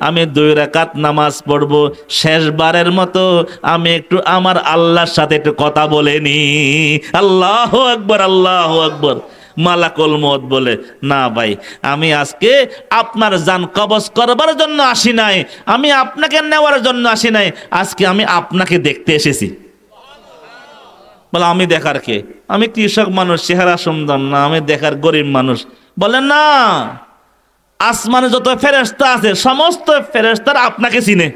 আমি দুই রাকাত নামাজ পড়ব। শেষবারের মতো আমি একটু আমার আল্লাহর সাথে একটু কথা বলে নি। আল্লাহ আকবর আল্লাহ আকবর। মালাকুল মত বলে, না ভাই, আমি আজকে আপনার জান কবজ করবার জন্য আসি নাই। আমি আপনাকে নেওয়ার জন্য আসি নাই। আজকে আমি আপনাকে দেখতে এসেছি। বলে, আমি দেখার কে? আমি কৃষক মানুষ, চেহারা সুন্দর না, আমি দেখার গরিব মানুষ। বলে, না। আসমানে যত ফেরেস্তা আছে, সমস্ত ফেরেস্তারা আপনাকে চিনে।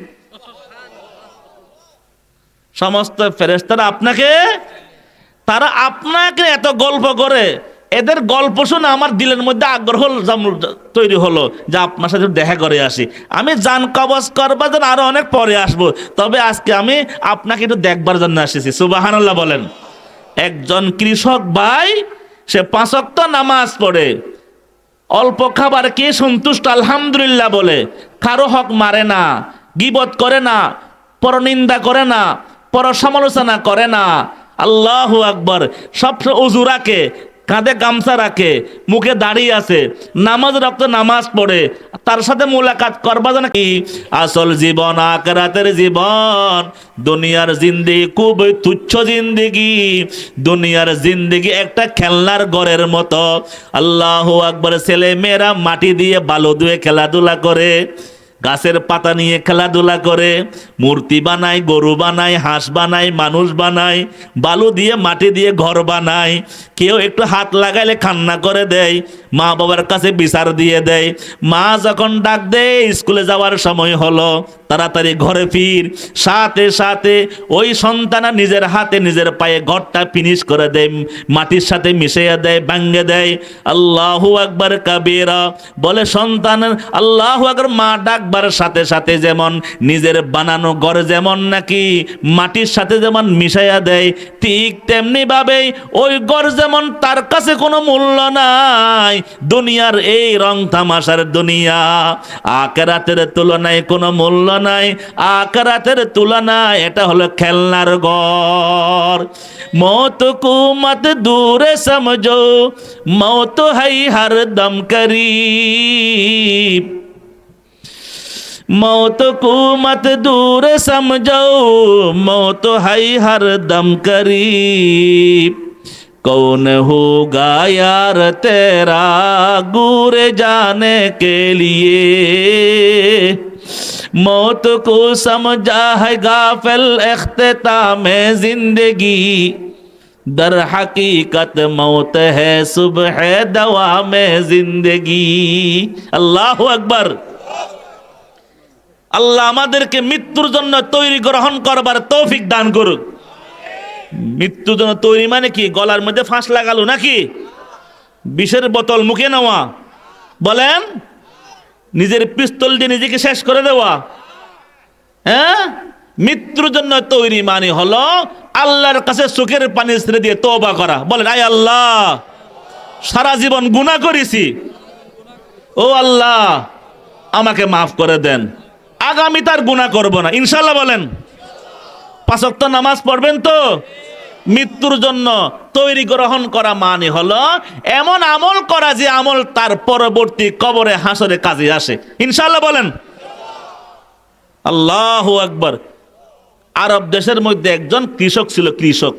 সমস্ত ফেরেস্তারা আপনাকে তারা আপনাকে এত গল্প করে। এদের গল্প শুনে আমার দিলের মধ্যে আগ্রহ তৈরি হলো যে আপনার সাথে দেখা করে আসি। আমি জান কবজ করবার জন্য আরও অনেক পরে আসব। তবে আজকে আমি আপনাকে একটু দেখবার জন্য এসেছি সুবাহানাল্লাহ বলেন। একজন কৃষক ভাই, সে পাঁচক্ত নামাজ পড়ে। অল্প খাবার কে সন্তুষ্ট? আলহামদুলিল্লাহ বলে। কারও হক মারে না, গিবত করে না, পরনিন্দা করে না পর সমালোচনা করে না। আল্লাহ আকবর। সব অজুরাকে কাঁধে গামছা রাখে, মুখে দাঁড়িয়ে আছে, নামাজ রক্ত নামাজ পড়ে, তার সাথে মোলাকাত করবা জানা কি? আসল জীবন আকেরাতের জীবন, দুনিয়ার জিন্দিগি খুব তুচ্ছ জিন্দিগি, দুনিয়ার জিন্দিগি একটা খেলনার ঘরের মতো। আল্লাহ আকবর ছেলে মেয়েরা মাটি দিয়ে বালু দিয়ে খেলাধুলা করে। গাছের পাতা নিয়ে খেলাধুলা করে, মূর্তি বানায়, গরু বানায়, হাঁস বানায়, মানুষ বানায়, বালু দিয়ে, মাটি দিয়ে ঘর বানায়। কেউ একটু হাত লাগাইলে খান্না করে দেয়, মা বাবার কাছে বিচার দিয়ে দেয়। মা যখন ডাক দেয়, স্কুলে যাওয়ার সময় হলো, তাড়াতাড়ি ঘরে ফির, সাথে সাথে ওই সন্তানা নিজের হাতে নিজের পায়ে ঘরটা ফিনিশ করে দেয়, মাটির সাথে মিশিয়ে দেয় ভাঙ্গে দেয়। আল্লাহু আকবার কাবিরা বলে, সন্তান, আল্লাহু আকবার মা থাকবার সাথে সাথে যেমন নিজের বানানো ঘর যেমন নাকি মাটির সাথে যেমন মিশাইয়া দেয়, ঠিক তেমনি ভাবেই ওই ঘর যেমন তার কাছে কোনো মূল্য নাই। দুনিয়ার এই রং তামাশার দুনিয়া আকেরাতের তুলনায় কোনো মূল্য নাই। আকেরাতের তুলনায় এটা হলো খেলনার ঘর। মত কুমত দূরে সমঝো, মত হাই হার দমকারী। موت کو مت دور سمجھو، موت ہے ہر دم قریب۔ کون ہوگا یار تیرا گور جانے کے لیے؟ موت کو سمجھا ہے غافل اختتام زندگی۔ در حقیقت موت ہے صبح دوا میں زندگی۔ اللہ اکبر۔ আল্লাহ আমাদেরকে মৃত্যুর জন্য তৈরি গ্রহণ করবার তৌফিক দান করুক। মৃত্যুর জন্য তৈরি মানে কি? গলার মধ্যে ফাঁস লাগালো নাকি? বিষের বোতল মুখে নেওয়া। বলেন, নিজের পিস্তল দিয়ে নিজেকে শেষ করে দেওয়া। হ্যাঁ? মৃত্যুর জন্য তৈরি মানে হলো আল্লাহর কাছে চোখের পানি ছেড়ে দিয়ে তওবা করা। বলেন, আয় আল্লাহ, সারা জীবন গুনাহ করেছি। ও আল্লাহ, আমাকে মাফ করে দেন। আগামী তার গুনাহ করব না। ইনশাল্লাহ বলেন। পাঁচক্ত নামাজ পড়বেন তো? মৃত্যুর জন্য তৈরি গ্রহণ করা মানে হলো এমন আমল করা যে আমল তার পরবর্তী কবরে হাসরে কাজে আসে। ইনশাল্লাহ বলেন। আল্লাহ আকবর। আরব দেশের মধ্যে একজন কৃষক ছিল, কৃষক।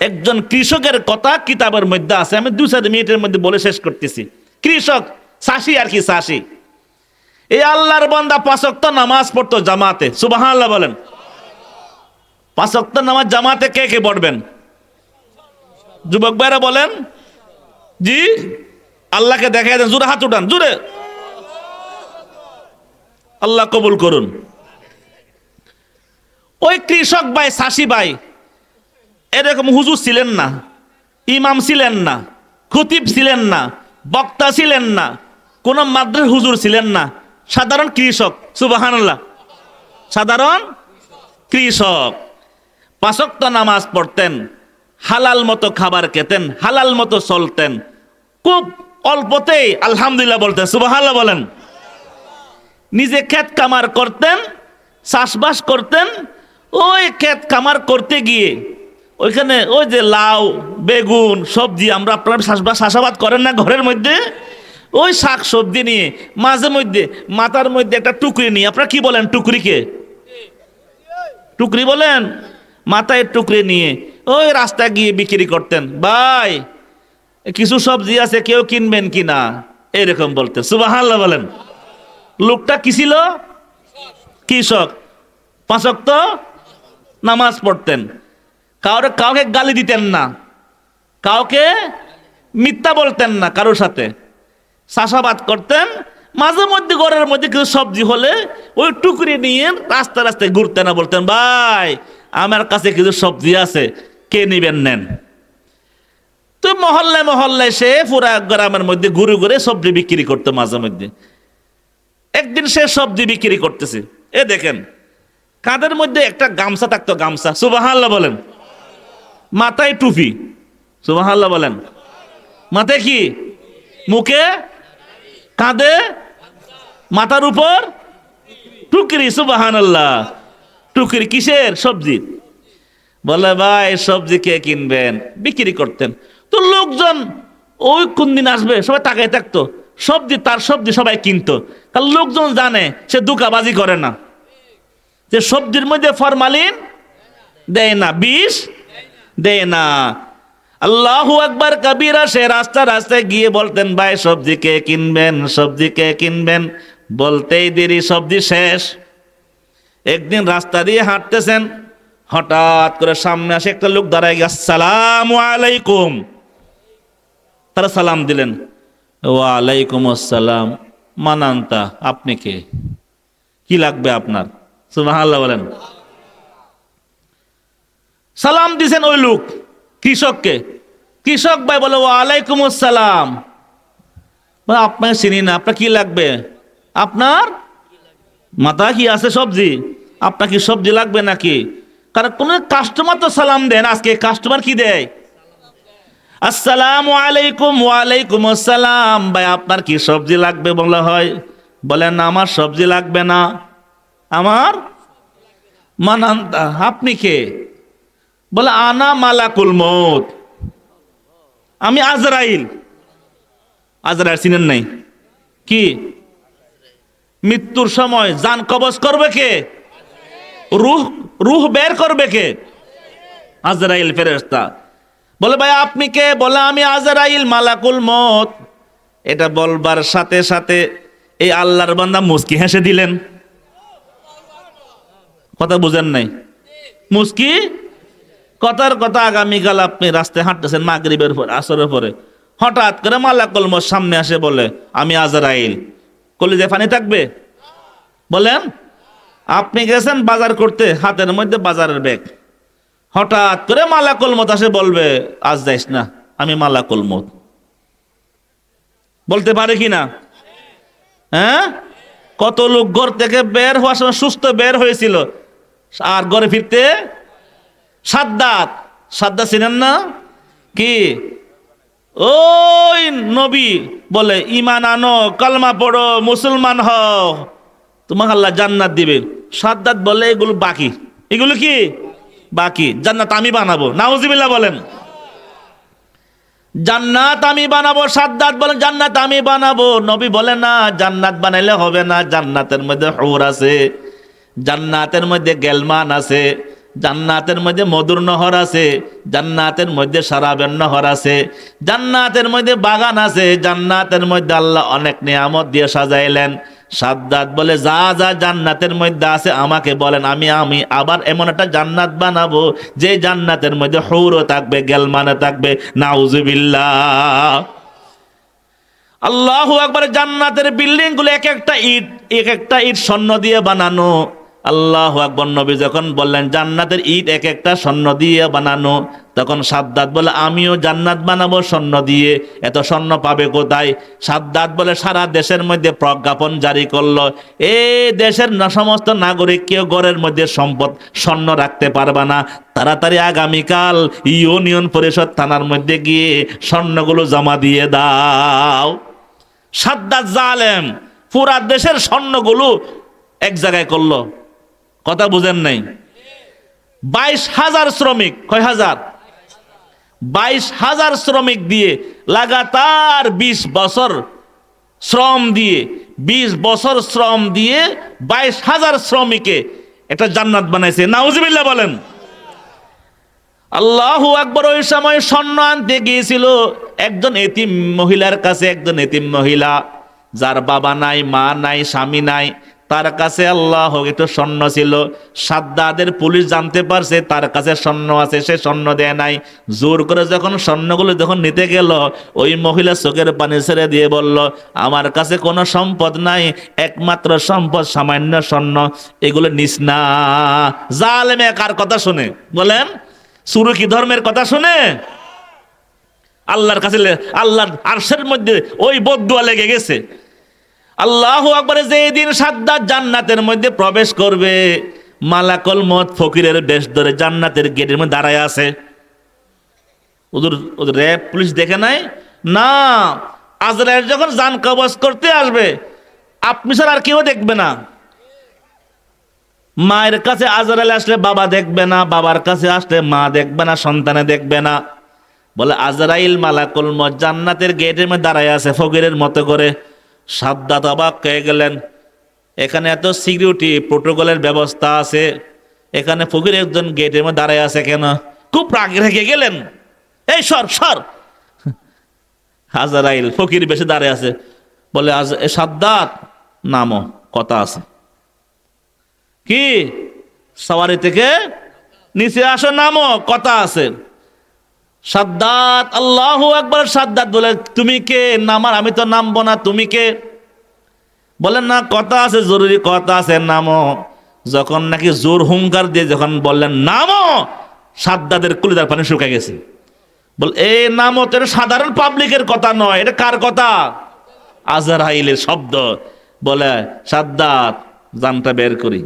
একজন কৃষকের কথা কিতাবের মধ্যে আছে। আমি দু চার মিনিটের মধ্যে বলে শেষ করতেছি। কৃষক, চাষি আর কি চাষি। এই আল্লাহর বান্দা পাঁচক্ত নামাজ পড়তো জামাতে। সুবাহ আল্লাহ বলেন পাঁচক্ত নামাজ জামাতে কে কে পড়বেন? যুবক ভাইরা বলেন, জি, আল্লাহকে দেখাই দেন জুড়ে হাত উঠান জুড়ে আল্লাহ কবুল করুন। ওই কৃষক ভাই, চাষি ভাই, এরকম হুজুর ছিলেন না, ইমাম ছিলেন না, খতিব ছিলেন না, বক্তা ছিলেন না, কোন মাদ্রাস হুজুর ছিলেন না সাধারণ কৃষক সুবাহান্লাহ সাধারণ কৃষক, পাঁচক্ত নামাজ পড়তেন, হালাল মতো খাবার খেতেন, হালাল মতো চলতেন, খুব অল্পতেই আলহামদুলিল্লাহ বলতেন সুবাহাল্লাহ বলেন। নিজে ক্ষেত কামার করতেন, চাষবাস করতেন, ওই ক্ষেত কামার করতে গিয়ে ওইখানে ওই যে লাউ, বেগুন, সবজি, আমরা আপনার চাষবাস, চাষাবাদ করেন না ঘরের মধ্যে? ওই শাক সবজি নিয়ে, মাঝে মধ্যে, মাথার মধ্যে একটা টুকরি নিয়ে, আপনারা কি বলেন টুকরিকে? টুকরি বলেন? মাথায় টুকরি নিয়ে, ওই রাস্তায় গিয়ে বিক্রি করতেন। ভাই, কিছু সবজি আছে, কেউ কিনবেন কি না? এরকম বলতেন। সুবাহাল্লাহ বলেন। লোকটা কি ছিল? কৃষক পাঁচক তো নামাজ পড়তেন। কাউরে, কাউকে গালি দিতেন না। কাউকে মিথ্যা বলতেন না কারোর সাথে। চাষাবাদ করতেন, মাঝে মধ্যে ঘরের মধ্যে কিছু সবজি হলে ওই টুকরি নিয়ে রাস্তা রাস্তায় ঘুরতেন না বলতেন, ভাই, আমার কাছে কিছু সবজি আছে, কে নিবেন নেন? তো মহল্লায় মহল্লায় সে পুরা গ্রামের মধ্যে ঘুরে ঘুরে সবজি বিক্রি করতো মাঝে মধ্যে। একদিন সে সবজি বিক্রি করতেছে। এ দেখেন, কাঁধের মধ্যে একটা গামছা থাকতো, গামছা সুবাহাল্লাহ বলেন। মাথায় টুপি সুবাহাল্লাহ বলেন। মাথায় কি? মুখে কাঁধে, মাথার উপর, টুকরি সুবাহান আল্লাহ টুকরি কিসের? সবজি। বলে, ভাই, সবজি কে কিনবেন? বিক্রি করতেন। তো লোকজন ওই কোন দিন আসবে, সবাই তাকাই থাকতো। সবজি তার সবজি সবাই কিনতো। কারণ লোকজন জানে, সে দুকাবাজি করে না। যে সবজির মধ্যে ফরমালিন দেয় না, বিষ দেয় না। আল্লাহু আকবার কবিরা সে রাস্তা রাস্তায় গিয়ে বলতেন, ভাই, সবজি কে কিনবেন? সবজি কে কিনবেন? বলতেই দেরি, সবজি শেষ। একদিন রাস্তা দিয়ে হাঁটতেছেন, হঠাৎ করে সামনে আসে একটা লোক দাঁড়ায় গিয়ে, আসসালাম আলাইকুম। তারা সালাম দিলেন, ওয়ালাইকুম আসসালাম, মানান্তা, আপনি কে? কি লাগবে আপনার? সুবহানাল্লাহ বলেন। সালাম দিছেন ওই লোক। কৃষককে। কৃষক ভাই বলে ওয়ালাইকুম আসসালাম। বলে, আপনাকে চিনি না আপনার কি লাগবে? আপনার মাথা কি আছে সবজি? আপনার কি সবজি লাগবে নাকি? কারণ কোন কাস্টমার তো সালাম দেন আজকে কাস্টমার কি দেয়? আসসালাম আলাইকুম ওয়ালাইকুম আসসালাম। ভাই আপনার কি সবজি লাগবে? বলা হয়। বলেন আমার সবজি লাগবে না। আমার মানান্তা আপনি কে? বলে, আনা মালাকুল মৌত আমি আজরাইল। আজরাইল চিনেন নাই? কি? মৃত্যুর সময় জান কবজ করবে কে? রুহ রুহ বের করবে কে? আজরাইল ফেরেস্তা বলে, ভাই, আপনি কে? বলে, আমি আজরাইল মালাকুল মত এটা বলবার সাথে সাথে এই আল্লাহর বান্দা মুস্কি হেসে দিলেন। কথা বুঝেন নাই? মুস্কি? কথার কথা আগামীকাল আপনি রাস্তায় হাঁটতেছেন মাগরিবের পর, আসরের পরে। হঠাৎ করে মালাকুল মত সামনে আসে বলে, আমি আজরাইল। কলিজে পানি থাকবে? বলেন। আপনি গেছেন বাজার করতে, হাতের মধ্যে বাজারের ব্যাগ। হঠাৎ করে মালাকুল মত আসে বলবে, আজ যাইস না, আমি মালাকুল মত বলতে পারে কি না? হ্যাঁ? কত লোক ঘর থেকে বের হওয়ার সময় সুস্থ বের হয়েছিল। আর ঘরে ফিরতে সাদ্দাত। সাদ্দাত চিনেন না? কি? ওই নবী বলে, ইমান আনো, কলমা পড়ো, মুসলমান হও। তোমাকে আল্লাহ জান্নাত দিবে। সাদ্দাত বলে, এগুলো বাকি। এগুলো কি? বাকি। জান্নাত আমি বানাবো। নাউজিবিল্লাহ বলেন। জান্নাত আমি বানাবো, সাদ্দাত বলেন, জান্নাত আমি বানাবো। নবী বলে, না, জান্নাত বানাইলে হবে না। জান্নাতের মধ্যে হুর আছে, জান্নাতের মধ্যে গেলমান আছে। জান্নাতের মধ্যে মধুর নহর আছে, জান্নাতের মধ্যে সারাবেন নহর আছে, জান্নাতের মধ্যে বাগান আছে, জান্নাতের মধ্যে আল্লাহ অনেক নিয়ামত দিয়ে সাজাইলেন। সাদ্দাত বলে, যা যা জান্নাতের মধ্যে আছে, আমাকে বলেন, আমি আমি আবার এমন একটা জান্নাত বানাবো, যে জান্নাতের মধ্যে হৌরও থাকবে গেলমানে থাকবে, নাউজুবিল্লাহ। আল্লাহ একবার জান্নাতের বিল্ডিংগুলো এক একটা ইট, এক একটা ইট স্বর্ণ দিয়ে বানানো। আল্লাহ আকবর নবী যখন বললেন, জান্নাতের ইট এক একটা স্বর্ণ দিয়ে বানানো। তখন সাদ্দাত বলে, আমিও জান্নাত বানাবো স্বর্ণ দিয়ে। এত স্বর্ণ পাবে কোথায়? সাদ্দাত বলে, সারা দেশের মধ্যে প্রজ্ঞাপন জারি করল। এ দেশের সমস্ত নাগরিক কেউ ঘরের মধ্যে সম্পদ, স্বর্ণ রাখতে পারবে না। তাড়াতাড়ি আগামীকাল ইউনিয়ন পরিষদ থানার মধ্যে গিয়ে স্বর্ণগুলো জমা দিয়ে দাও। সাদ্দাত জালেম পুরা দেশের স্বর্ণগুলো এক জায়গায় করল। কথা বুঝেন নাই। বাইশ হাজার শ্রমিক, কয় হাজার? বাইশ হাজার শ্রমিক দিয়ে লাগাতার বিশ বছর শ্রম দিয়ে, বিশ বছর শ্রম দিয়ে বাইশ হাজার শ্রমিকে একটা জান্নাত বানাইছে। নাউজবিল্লা বলেন। আল্লাহ আকবর ওই সময় স্বর্ণ আনতে গিয়েছিল একজন এতিম মহিলার কাছে, একজন এতিম মহিলা, যার বাবা নাই, মা নাই, স্বামী নাই। তার কাছে আল্লাহ একটু স্বর্ণ ছিল। সাদ্দাদের পুলিশ জানতে পারছে, তার কাছে স্বর্ণ আছে, সে স্বর্ণ দেয় নাই। জোর করে যখন স্বর্ণগুলো যখন নিতে গেল, ওই মহিলা চোখের পানি ছেড়ে দিয়ে বলল, আমার কাছে কোনো সম্পদ নাই, একমাত্র সম্পদ সামান্য স্বর্ণ, এগুলো নিস না। জালেমে কার কথা শুনে? বলেন সুরু কি ধর্মের কথা শুনে? আল্লাহর কাছে আল্লাহর আরশের মধ্যে ওই বদুয়া লেগে গেছে। আল্লাহ আকবরে যে দিন সাদ্দাত জান্নাতের মধ্যে প্রবেশ করবে, মালাকল মত ফকিরের বেশ ধরে জান্নাতের গেটের মধ্যে দাঁড়ায় আছে। ওদের ওদের র্যাব পুলিশ দেখে নাই? না আজরায়েল যখন জান কবজ করতে আসবে, আপনি স্যার আর কেউ দেখবে না। মায়ের কাছে আজরাইল আসলে বাবা দেখবে না, বাবার কাছে আসলে মা দেখবে না, সন্তানে দেখবে না। বলে, আজরাইল মালাকুল মত জান্নাতের গেটের মধ্যে দাঁড়ায় আছে ফকিরের মতো করে। সাদ্দাত অবাক হয়ে গেলেন। এখানে এত সিকিউরিটি প্রোটোকলের ব্যবস্থা আছে। এখানে ফকির একজন গেটের মধ্যে দাঁড়ায় আছে কেন? খুব রাগে রেখে গেলেন। এই সর সর। হাজারাইল ফকির বেশি দাঁড়ায় আছে। বলে, আজ সাদ্দাত নামো, কথা আছে। কি? সওয়ারি থেকে নিচে আসো, নামো, কথা আছে। সাদ্দাত, আল্লাহ একবার সাদ্দাত বলে, তুমি কে? নামার আমি তো নামবো না, তুমি কে? বলেন না, কথা আছে, জরুরি কথা আছে, নামো। যখন নাকি জোর হুঙ্কার দিয়ে যখন বললেন, নামো! সাদ্দাদের কুলিদার পানি শুকায় গেছে। বল এই নামো, তো সাধারণ পাবলিকের কথা নয়, এটা কার কথা? আজরাইলের শব্দ বলে, সাদ্দাত, জানটা বের করি।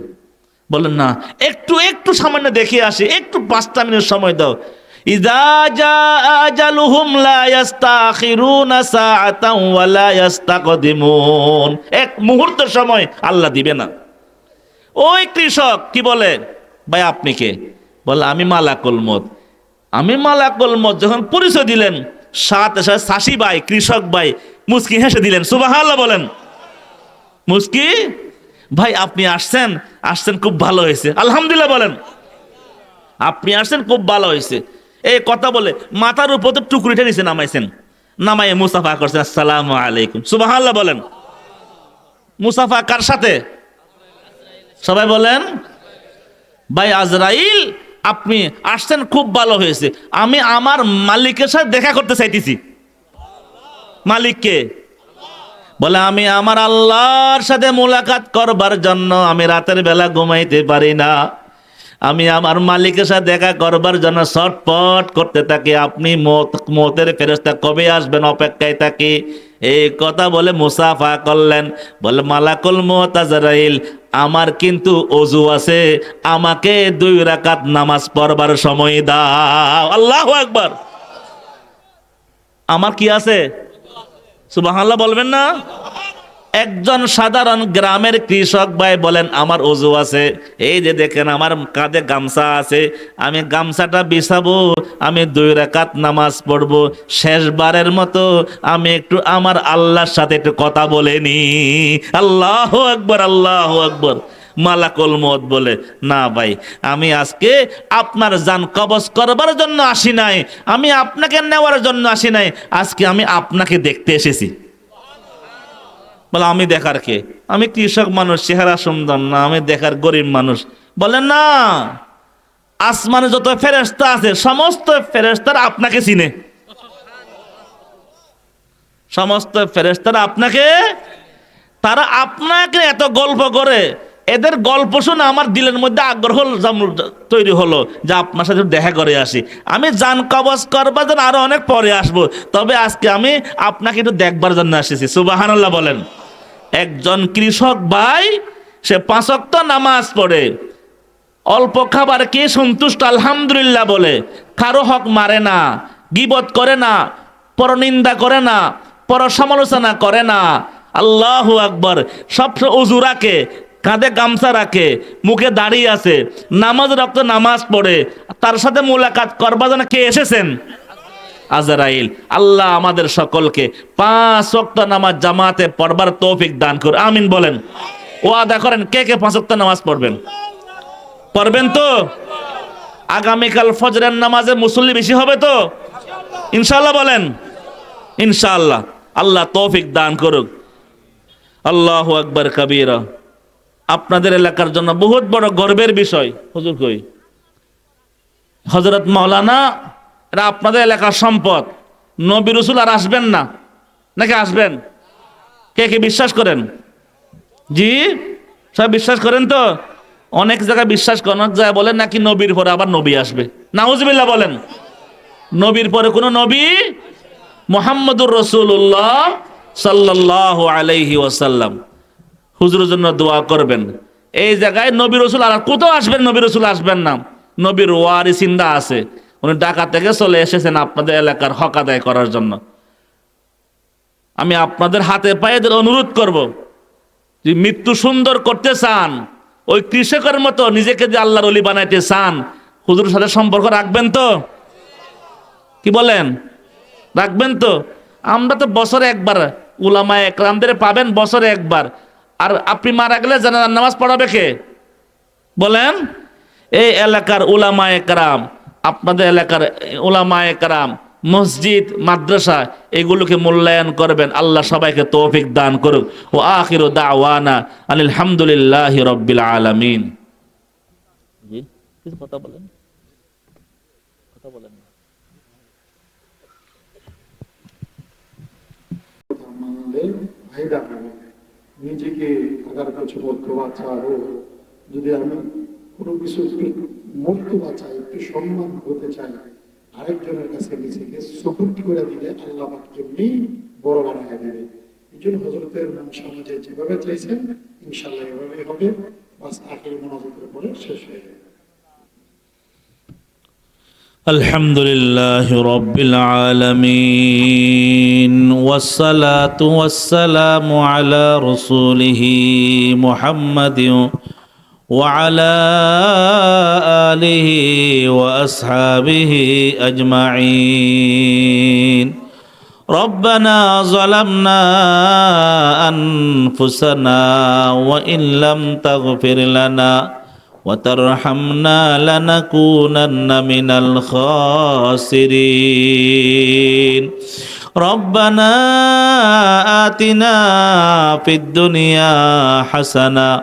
বলেন না, একটু একটু সামান্য দেখে আসি, একটু পাঁচটা মিনিট সময় দাও। ইদা জা আজালুহুম লা ইস্তাখিরুনা সাআতাও ওয়া লা ইস্তাকদিমুন এক মুহূর্ত সময় আল্লাহ দিবে না। ওই কৃষক কি বলে? ভাই, আপনি কে? বলে, আমি মালাকুল মত আমি মালাকুল মত যখন পরিচয় দিলেন, সাথে সাথে চাষি ভাই, কৃষক ভাই, মুস্কি হেসে দিলেন সুবাহাল্লাহ বলেন। মুস্কি, ভাই, আপনি আসছেন আসছেন খুব ভালো হয়েছে। আলহামদুলিল্লাহ বলেন। আপনি আসছেন খুব ভালো হয়েছে। এই কথা বলে, মাথার উপর তো টুকরিটা নিচে নামাইছেন। নামাই মুসাফা করছেন আসসালাম আলাইকুম। সুবাহাল্লাহ বলেন। মুসাফা কার সাথে? সবাই বলেন। ভাই আজরাইল, আপনি আসছেন, খুব ভালো হয়েছে। আমি আমার মালিকের সাথে দেখা করতে চাইতেছি। মালিককে বলে, আমি আমার আল্লাহর সাথে মোলাকাত করবার জন্য আমি রাতের বেলা ঘুমাইতে পারি না। আমি আমার মালিকের সাথে দেখা করবার জন্য ছটপট করতে থাকি। আপনি মত, মতের ফেরস্তা কবে আসবেন? অপেক্ষায় থাকি। এই কথা বলে মুসাফা করলেন। বলে, মালাকুল মত আজরাইল, আমার কিন্তু অজু আছে। আমাকে দুই রাকাত নামাজ পড়বার সময় দাও। আল্লাহ একবার আমার কি আছে? সুবহানাল্লাহ বলবেন না? একজন সাধারণ গ্রামের কৃষক ভাই বলেন, আমার অজু আছে, এই যে দেখেন আমার কাঁধে গামছা আছে, আমি গামছাটা বিছাবো, আমি দুই রাকাত নামাজ পড়ব, শেষবারের মতো আমি একটু আমার আল্লাহর সাথে একটু কথা বলে নি। আল্লাহ আকবর আল্লাহ আকবর। মালাকুল মত বলে, না ভাই, আমি আজকে আপনার জান কবজ করবার জন্য আসি নাই, আমি আপনাকে নেওয়ার জন্য আসি নাই, আজকে আমি আপনাকে দেখতে এসেছি। বলে, আমি দেখার কে? আমি কৃষক মানুষ, চেহারা সুন্দর না, আমি দেখার গরিব মানুষ। বলে, না, আসমানে যত ফেরেস্তা আছে, সমস্ত ফেরেস্তারা আপনাকে চিনে। সমস্ত ফেরেস্তারা আপনাকে, তারা আপনাকে এত গল্প করে। এদের গল্প শুনে আমার দিলের মধ্যে আগ্রহ তৈরি হলো যে আপনার সাথে দেখা করে আসি। আমি জান কবজ করবার জন্য আরও অনেক পরে আসব। তবে আজকে আমি আপনাকে একটু দেখবার জন্য এসেছি সুবাহান্লাহ বলেন। একজন কৃষক ভাই, সে পাঁচক্ত নামাজ পড়ে। অল্প খাবার কে সন্তুষ্ট, আলহামদুলিল্লাহ বলে, কারও হক মারে না, গিবত করে না, পরনিন্দা করে না পর সমালোচনা করে না। আল্লাহ আকবর, সব অজু রাখে, কাঁধে গামছা রাখে, মুখে দাঁড়িয়ে আছে, নামাজ রক্ত নামাজ পড়ে, তার সাথে মোলাকাত করবার জন্য কে এসেছেন? আজরাইল, আল্লাহ আমাদের সকলকে পাঁচ ওয়াক্ত নামাজ জামাতে পড়বার তৌফিক দান করে আমিন বলেন। ওয়াদা করেন, কে কে পাঁচ ওয়াক্ত নামাজ পড়বেন? পড়বেন তো? আগামীকাল ফজরের নামাজে মুসল্লি বেশি হবে তো? ইনশাল্লাহ বলেন। ইনশাআল্লাহ, আল্লাহ তৌফিক দান করুক। আল্লাহ আকবর কবিরা। আপনাদের এলাকার জন্য বহুত বড় গর্বের বিষয়। হুজুর কই? হজরত মাওলানা এটা আপনাদের এলাকার সম্পদ। নবী রসুল আর আসবেন না। নাকি আসবেন? কে কে বিশ্বাস করেন? জি? সব বিশ্বাস করেন তো? অনেক জায়গায় বিশ্বাস করেন, অনেক জায়গায় বলেন নাকি নবীর পরে আবার নবী আসবে। নাউজবিল্লাহ বলেন। নবীর পরে কোনো নবী? মোহাম্মদুর রসুল্লাহ সাল্লাহ আলাইহি ওয়াসাল্লাম। হুজুরের জন্য দোয়া করবেন। এই জায়গায় নবী রসুল আর কোথাও আসবেন, নবী রসুল আসবেন না। নবীর ওয়ারি চিন্তা আছে। উনি ঢাকা থেকে চলে এসেছেন আপনাদের এলাকার হক আদায় করার জন্য। আমি আপনাদের হাতে পায়েদের অনুরোধ করব, যে মৃত্যু সুন্দর করতে চান, ওই কৃষকের মতো নিজেকে যে আল্লাহর অলি বানাইতে চান, হুজুরের সাথে সম্পর্ক রাখবেন তো? কি বলেন? রাখবেন তো? আমরা তো বছরে একবার উলামা একরামদের পাবেন বছরে একবার। আর আপনি মারা গেলে জানাজার নামাজ পড়াবে কে? বলেন? এই এলাকার উলামা একরাম আপনাদের এলাকার উলামা কারাম মসজিদ মাদ্রাসা এগুলোকে মূল্যায়ন করবেন। আল্লাহ সবাইকে তৌফিক দান করুক। ও আখির দাওয়ানা আলহামদুলিল্লাহ রব্বিল আলামিন। জি কিছু কথা বলেন। কথা বলেন। নিজেকে আগার কাছে মধ্য বাচ্চা আরও যদি আমি কোনো কিছু একটু মধ্য বাচ্চা একটু সম্মান হতে চাই আরেকজনের কাছে নিজেকে সপুট করে দিলে আল্লাহ পাক এমনি বড় বানায় দেবে এই জন্য হজরতের নাম সমাজে যেভাবে চাইছেন ইনশাল্লাহ এভাবে হবে বাস আখের মনোযোগের পরে শেষ হয়ে যাবে الحمد لله رب العالمين والصلاة والسلام على رسوله محمد وعلى آله وأصحابه أجمعين. ربنا ظلمنا أنفسنا وإن لم تغفر لنا وترحمنا لنكونن من الخاسرين. ربنا آتنا في الدنيا حسنة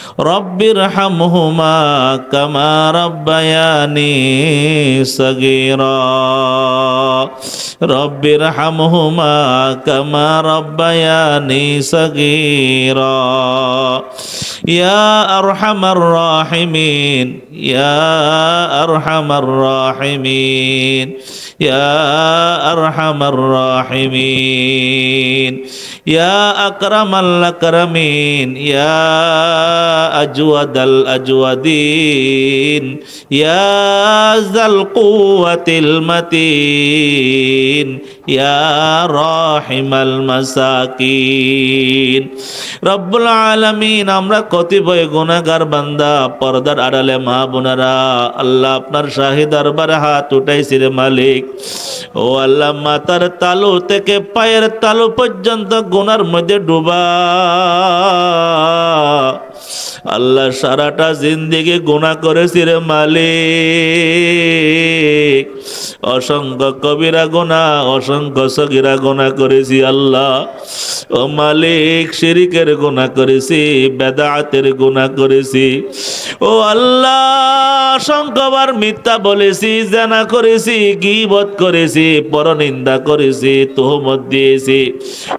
রব্বির হামহুমা কামা রব্বায়ানি সগীর। রব্বির হামহুমা কামা রব্বায়ানি সগীর। ইয়া আরহামার রাহিমিন, ইয়া আরহামার রাহিমিন, ইয়া আরহামার রাহিমিন, ইয়া আকরামাল আকরামিন, ইয়া أجود الأجودين يا ذا القوة المتين ইয়া আমরা বান্দা, পর্দার আল্লাহ আপনার হাত মালিক। ও আল্লাহ মাতার তালু থেকে পায়ের তালু পর্যন্ত গুনার মধ্যে ডুবা। আল্লাহ, সারাটা জিন্দিগি গুণা করেছি রে মালিক। অসংখ্য কবিরা গোনা অসংখ্য সগিরা গোনা করেছি আল্লাহ। ও মালিক শিরিকের গোনা করেছি, বেদাতের গোনা করেছি। ও আল্লাহ অসংখ্যবার মিথ্যা বলেছি, জানা করেছি, গিবত করেছি, পরনিন্দা করেছি, তোহমত দিয়েছি।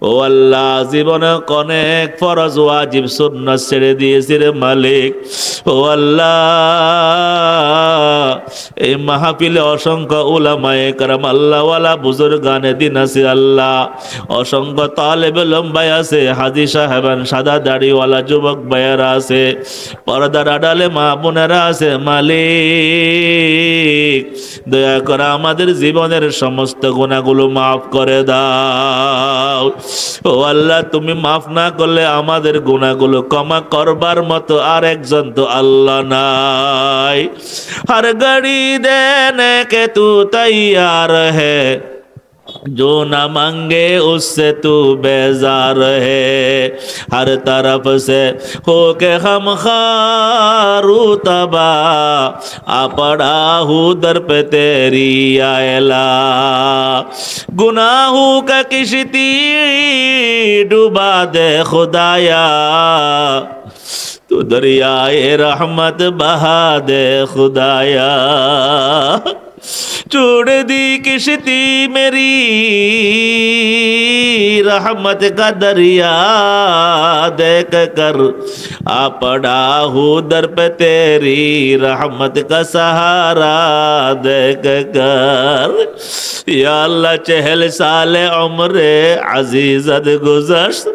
ও আল্লাহ, জীবনে অনেক ফরজ, ওয়াজিব, সুন্নাত ছেড়ে দিয়েছি রে মালিক। ও আল্লাহ, এই মাহফিলে অসংখ্য উলামায়ে কারাম, আল্লাহওয়ালা বুজুর্গানে দিন আছে আল্লাহ। অসংখ্য তালেবে লম্বাই আছে, হাজি সাহেবান, সাদা দাড়িওয়ালা যুবক ভাইয়ারা আছে, পর্দার আডালে মা বোনেরা আছে, মালিক। দয়া করে আমাদের জীবনের সমস্ত গুণাগুলো মাফ করে দাও। ও আল্লাহ, তুমি মাফ না করলে আমাদের গুণাগুলো ক্ষমা করবার মতো আর একজন তো আল্লাহ নাই। হর গড়ি দেনে কে তু তৈয়ার হ্যাঁ जो न मांगे उससे तू बेजार है हर तरफ से हो के हम खारू तबा आ पड़ा हूँ दर पे तेरी आयला गुनाहों का किश्ती डुबा दे खुदाया तू दरियाए रहमत बहा दे खुदाया چھوڑ دی کشتی میری، رحمت کا دریا دیکھ کر آ پڑا ہوں در پہ تیری، رحمت کا سہارا دیکھ کر۔ یا اللہ، چہل سال عمر عزیزت گزشت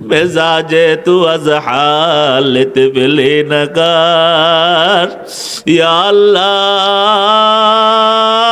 مزاج تو از حال تبلی نکار۔ یا اللہ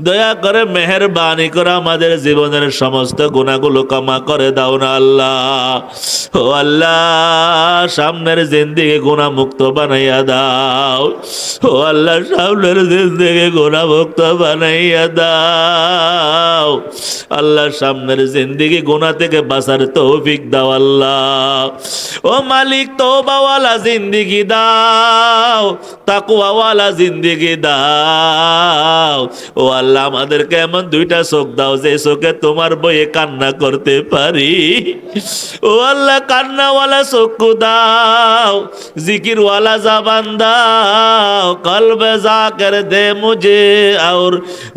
দয়া করে মেহরবানি করে আমাদের জীবনের সমস্ত গুণাগুলো ক্ষমা করে দাও না আল্লাহ। ও আল্লাহ, সামনের জিন্দিগি গুণা মুক্ত বানাইয়া দাও। ও আল্লাহ, সামনের জিন্দিগি গুণা মুক্ত বানাইয়া দাও। আল্লাহ, সামনের জিন্দিগি গুণা থেকে বাঁচার তৌফিক দাও আল্লাহ। ও মালিক তোবাওয়ালা জিন্দিগি দাও তাকুয়াওয়ালা জিন্দিগি দাও। ও ও আল্লাহ আমাদেরকে এমন দুইটা শোক দাও যে চোখে তোমার বইয়ে কান্না করতে পারি। ও আল্লাহ, কান্নাওয়ালা চক্ষু দাও, জিকিরওয়ালা জাবান দাও, কলবে জাকের দে মুজে আর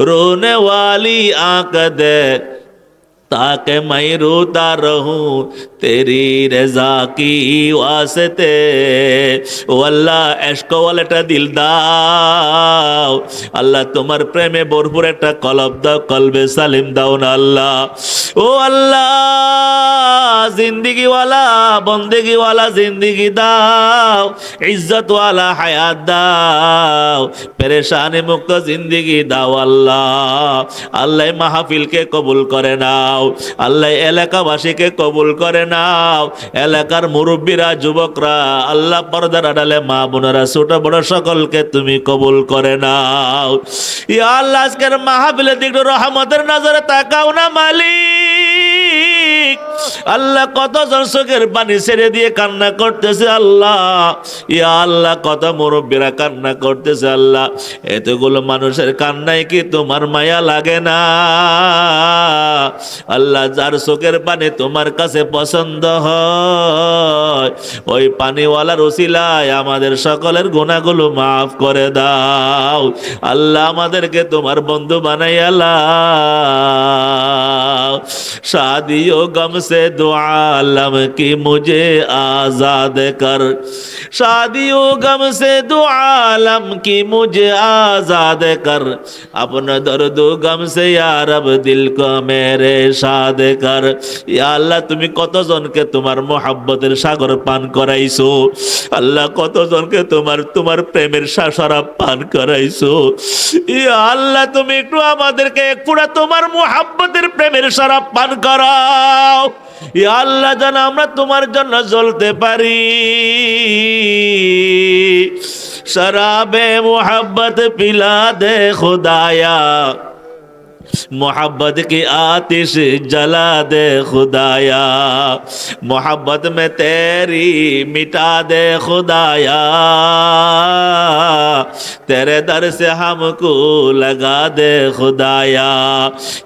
রোনে ওয়ালি আঁক দে। ताकि मैं रोता रहूं तेरी रजा की वास्ते ও আল্লাহ এশক ওয়ালাটা দিল দাও আল্লাহ তোমার প্রেমে ভরপুর একটা কলব দাও কলবে সালিম দাও না আল্লাহ ও আল্লাহ জিন্দিগিওয়ালা বন্দেগিওয়ালা জিন্দিগি দাও ইজ্জতওয়ালা হায়াত দাও পেরেশানি মুক্ত জিন্দিগি দাও আল্লাহ আল্লাহ মাহফিলকে কবুল করে নাও আল্লাহ এলাকাবাসীকে কবুল করে নাও। এলাকার মুরব্বীরা, যুবকরা, আল্লাহ পর্দার আড়ালে মা বোনেরা, ছোট বড় সকলকে তুমি কবুল করে নাও। ইয়া আল্লাহ, আজকের মাহাবিলের দিকে রহমতের নজরে তাকাও না মালিক। আল্লাহ কতজন চোখের পানি ছেড়ে দিয়ে কান্না করতেছে আল্লাহ। ইয়া আল্লাহ, কত মুরব্বীরা কান্না করতেছে আল্লাহ। এতগুলো মানুষের কান্নায় কি তোমার মায়া লাগে না? আল্লাহ যার চোখের পানি তোমার কাছে পছন্দ হয়, ওই পানিওয়ালার ওসিলায় আমাদের সকলের গুণাগুলো মাফ করে দাও। আল্লাহ আমাদেরকে তোমার বন্ধু বানাইয়া লাও। शादियों गम से दुआ आलम की मुझे आजाद कर शादियों गम से दुआ आलम की मुझे आजाद कर अपना दर्द गम से यार अब दिल को मेरे शाद कर ইয়া আল্লাহ তুমি কতজনকে তোমার মোহাব্বতের সাগর পান করাইছো আল্লাহ কতজনকে তোমার তোমার প্রেমের শাসরাব পান করাইছো ইয়া আল্লাহ তুমি একটু আমাদেরকে এক পুরা তোমার মোহাব্বতের প্রেমের শরাব পান করাও ইয়া আল্লাহ যেন আমরা তোমার জন্য জ্বলতে পারি শরাবে মোহাব্বত পিলা দে খুদায়া मोहब्बत की आतिश जला दे खुदाया मोहब्बत में तेरी मिटा दे खुदाया तेरे दर से हमको लगा दे खुदाया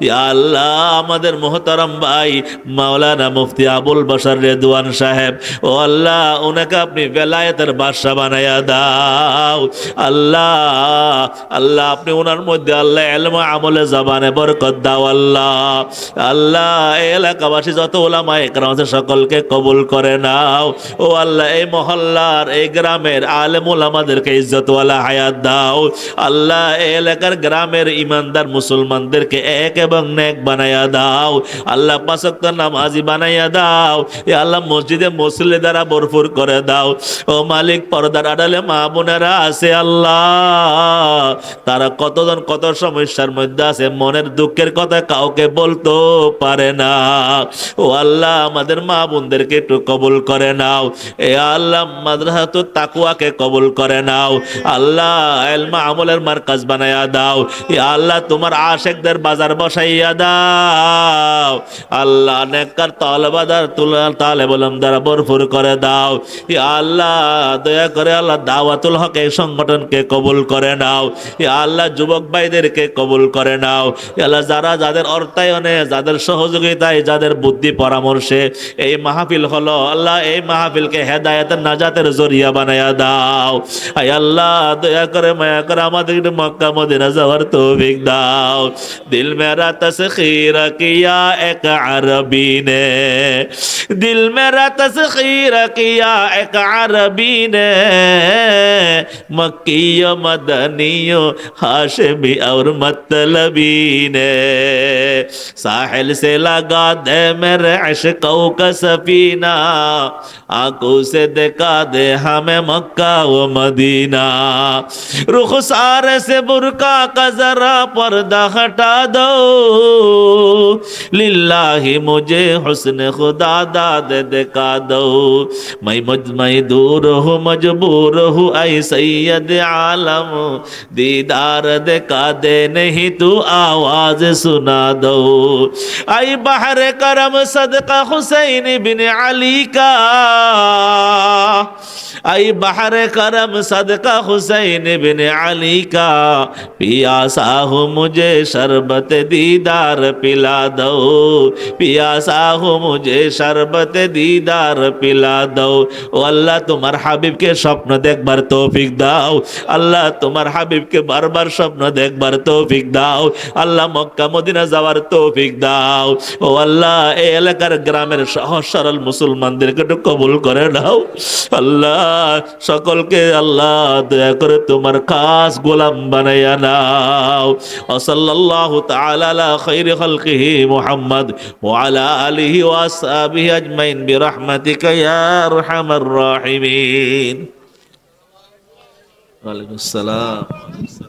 या अल्लाह আমাদের মোহতারাম ভাই মাওলানা মুফতি আবুল বশর রেদওয়ান সাহেব ও আল্লাহ ওনাকে আপনি বেলায়েতের বাদশা বানায়া দাও আল্লাহ আল্লাহ আপনি ওনার মধ্যে আল্লাহ এলম আমলে জবানে বরকত দাও আল্লাহ আল্লাহ এই এলাকাবাসী যত ওলামা একরাম আছে সকলকে কবুল করে নাও ও আল্লাহ এই মহল্লার এই গ্রামের আলেম ওলামাদেরকে ইজ্জতওয়ালা হায়াত দাও আল্লাহ এই এলাকার গ্রামের ইমানদার মুসলমানদেরকে এক এবং নেক বানাইয়া দাও। আল্লাহ পাঁচক্ত নামাজি বানাইয়া দাও। এ আল্লাহ মসজিদে মসলে দ্বারা ভরপুর করে দাও। ও মালিক, পর্দার আড়ালে মা বোনেরা আছে আল্লাহ। তারা কতজন কত সমস্যার মধ্যে আছে, মনের দুঃখের কথা কাউকে বলতো পারে না। ও আল্লাহ, আমাদের মা বোনদেরকে একটু কবুল করে নাও। এ আল্লাহ মাদ্রাসা তো তাকুয়াকে কবুল করে নাও। আল্লাহ এলমা আমলের মার্কাজ বানাইয়া দাও। আল্লাহ তোমার আশেকদের বাজার বসাইয়া দাও। আল্লাহ নেককার তালেবাদার তুলা তালে বলম দ্বারা ভরপুর করে দাও। আল্লাহ দয়া করে আল্লাহ দাওয়াতুল হক এই সংগঠনকে কবুল করে নাও। আল্লাহ যুবক ভাইদেরকে কবুল করে নাও। আল্লাহ যারা যাদের অর্থায়নে, যাদের সহযোগিতায়, যাদের বুদ্ধি পরামর্শে, এই মাহফিল হলো আল্লাহ এই মাহফিলকে হেদায়েতের নাজাতের জরিয়া বানায়া দাও। আয় আল্লাহ দয়া করে মায়া করে আমাদের মক্কা মদিনা যাওয়ার তৌফিক দাও دل میرا তসখির کیا ایک عربی نے۔ دل میرا تسخیر کیا ایک عربی نے۔ مکی و مدنی و حاشمی اور مطلبی نے۔ ساحل سے لگا دے میرے عشقوں کا سفینہ آنکھوں سے دکھا دے ہمیں مکہ و مدینہ۔ सारे से बुरका का जरा पर्दा हटा दो लिल्लाही मुझे हुस्न खुदा दाद दिखा दो मैं मुझ मैं दूर हूँ मजबूर हूँ ऐ सैयद आलम दीदार दिखा दे नहीं तू आवाज सुना दो ऐ बहर करम सदका हुसैन बिन अली का আই বাহারে করম সদকা হুসেন বিন আলী কা। পিয়াসা হো মুঝে শরবত দিদার পিলা দো। পিয়াসা হো মুঝে শরবত দিদার পিলা দো। ও আল্লাহ, তোমার হাবিবকে স্বপ্ন দেখবার তৌফিক দাও। আল্লাহ, তোমার হাবিবকে বারবার স্বপ্ন দেখবার তৌফিক দাও। আল্লাহ, মক্কা মদিনা যাওয়ার তৌফিক দাও। ও আল্লাহ, এই এলাকার গ্রামের সহজ সরল মুসলমানদেরকে একটু কবুল করে নাও। আল্লাহ সকলকে আল্লাহ দয়া করে তোমার খাস গোলাম বানাইয়া নাও। ওসল্লাল্লাহু তাআলা আলা খাইরি খালকিহি মুহাম্মদ ওয়া আলা আলিহি ওয়া আজমাইন বিরহমাতিকা ইয়া আরহামার রাহিমিন। ওয়ালাইকুম আসসালাম।